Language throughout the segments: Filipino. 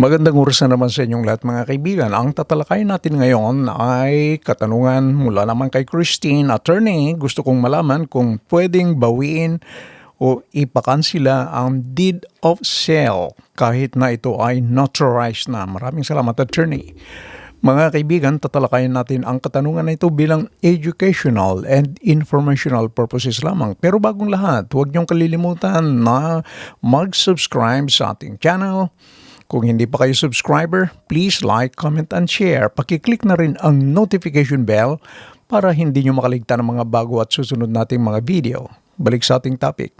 Magandang oras na naman sa inyong lahat mga kaibigan. Ang tatalakayin natin ngayon ay katanungan mula naman kay Christine, attorney. Gusto kong malaman kung pwedeng bawiin o ipakansila ang deed of sale kahit na ito ay notarized na. Maraming salamat attorney. Mga kaibigan, tatalakayin natin ang katanungan na ito bilang educational and informational purposes lamang. Pero bagong lahat, huwag niyong kalilimutan na mag-subscribe sa ating channel. Kung hindi pa kayo subscriber, please like, comment, and share. Pakiclick na rin ang notification bell para hindi nyo makaligtan ng mga bago at susunod nating mga video. Balik sa ating topic.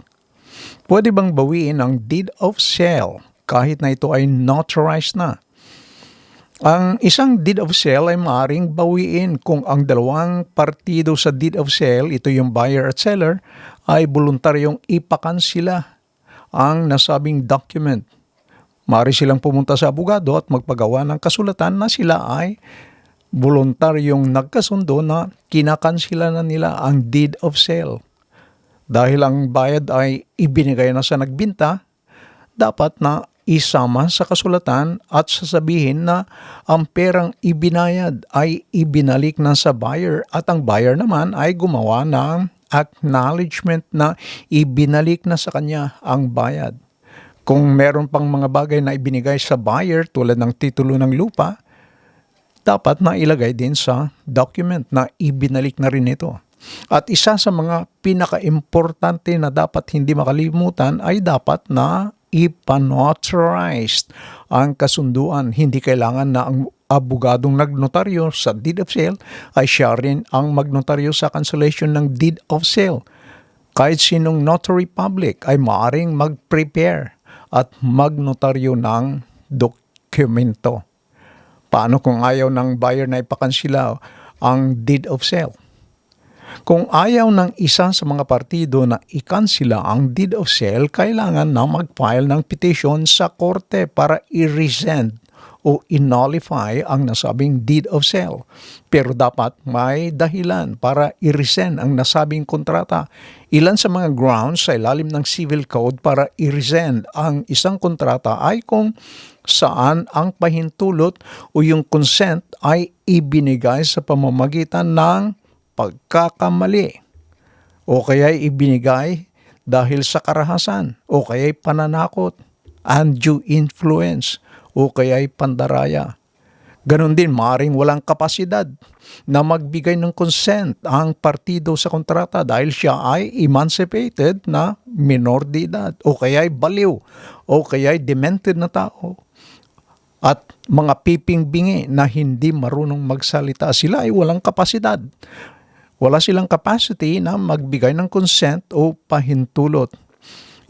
Pwede bang bawiin ang deed of sale kahit na ito ay notarized na? Ang isang deed of sale ay maaaring bawiin kung ang dalawang partido sa deed of sale, ito yung buyer at seller, ay voluntaryong ipakansila ang nasabing document. Maaari silang pumunta sa abogado at magpagawa ng kasulatan na sila ay voluntaryong nagkasundo na kinakansila na nila ang deed of sale. Dahil ang bayad ay ibinigay na sa nagbinta, dapat na isama sa kasulatan at sasabihin na ang perang ibinayad ay ibinalik na sa buyer at ang buyer naman ay gumawa ng acknowledgement na ibinalik na sa kanya ang bayad. Kung meron pang mga bagay na ibinigay sa buyer tulad ng titulo ng lupa, dapat na ilagay din sa document na ibinalik na rin ito. At isa sa mga pinaka-importante na dapat hindi makalimutan ay dapat na ipanotarized ang kasunduan. Hindi kailangan na ang abogadong nagnotaryo sa deed of sale ay siya rin ang magnotaryo sa cancellation ng deed of sale. Kahit sinong notary public ay maaring mag-prepare at magnotaryo ng dokumento. Paano kung ayaw ng buyer na ipakansila ang deed of sale? Kung ayaw ng isa sa mga partido na ikansila ang deed of sale, kailangan na mag-file ng petition sa korte para i-rescind o i-nullify ang nasabing deed of sale. Pero dapat may dahilan para i-rescind ang nasabing kontrata. Ilan sa mga grounds sa ilalim ng civil code para i-rescind ang isang kontrata ay kung saan ang pahintulot o yung consent ay ibinigay sa pamamagitan ng pagkakamali o kaya ibinigay dahil sa karahasan o kaya pananakot, undue influence o kaya pandaraya. Ganon din, maring walang kapasidad na magbigay ng consent ang partido sa kontrata dahil siya ay emancipated na minor de edad o kaya baliw o kaya demented na tao at mga piping bingi na hindi marunong magsalita. Sila ay walang kapasidad wala silang capacity na magbigay ng consent o pahintulot.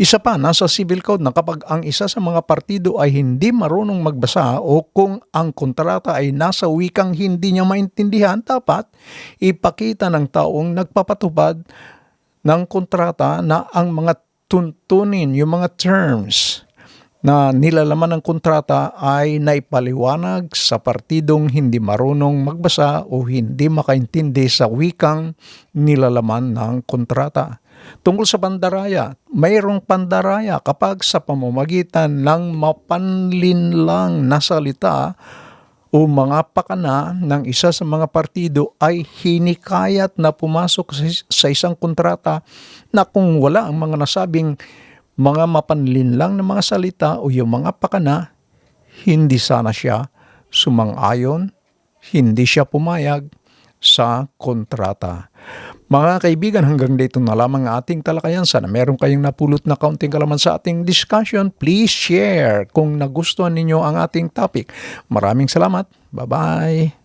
Isa pa, nasa civil code na kapag ang isa sa mga partido ay hindi marunong magbasa o kung ang kontrata ay nasa wikang hindi niya maintindihan, dapat ipakita ng taong nagpapatupad ng kontrata na ang mga tuntunin, yung mga terms na nilalaman ng kontrata ay naipaliwanag sa partidong hindi marunong magbasa o hindi makaintindi sa wikang nilalaman ng kontrata. Tungkol sa pandaraya, mayroong pandaraya kapag sa pamamagitan ng mapanlinlang na salita o mga pakana ng isa sa mga partido ay hinikayat na pumasok sa isang kontrata na kung wala ang mga nasabing mga mapanlinlang na mga salita o yung mga pakana, hindi sana siya sumang-ayon, hindi siya pumayag sa kontrata. Mga kaibigan, hanggang dito na lamang ating talakayan. Sana meron kayong napulot na kaunting kalaman sa ating discussion. Please share kung nagustuhan ninyo ang ating topic. Maraming salamat. Bye-bye.